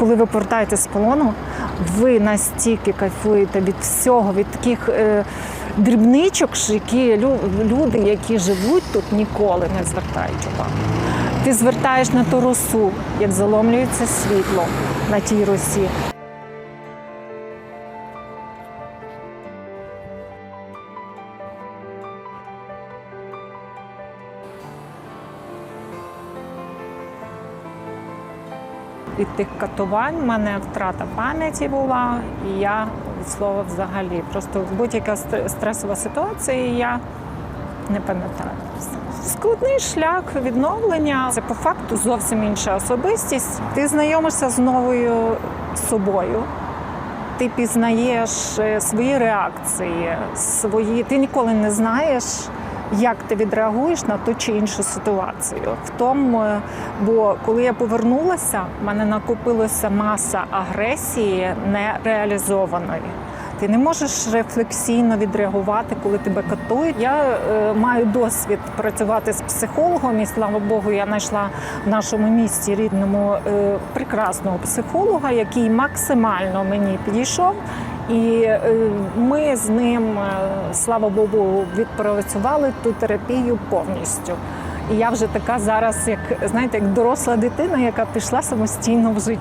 коли ви повертаєтесь з полону, ви настільки кайфуєте від всього, від таких е, дрібничок, які лю- люди, які живуть тут, ніколи не звертають увагу. Ти звертаєш на ту росу, як заломлюється світло на тій росі. Від тих катувань в мене втрата пам'яті була, і я від слова взагалі. Просто будь-яка стр- стресова ситуація, і я не пам'ятаю. Складний шлях відновлення. Це по факту зовсім інша особистість. Ти знайомишся з новою собою. Ти пізнаєш е, свої реакції, свої. Ти ніколи не знаєш, як ти відреагуєш на ту чи іншу ситуацію. В тому, е, бо коли я повернулася, в мене накопилася маса агресії нереалізованої. Ти не можеш рефлексійно відреагувати, коли тебе катують. Я е, маю досвід працювати з психологом, і слава Богу, я знайшла в нашому місті рідному е, прекрасного психолога, який максимально мені підійшов. І е, ми з ним, е, слава Богу, відпрацювали ту терапію повністю. І я вже така зараз, як знаєте, як доросла дитина, яка пішла самостійно в життя.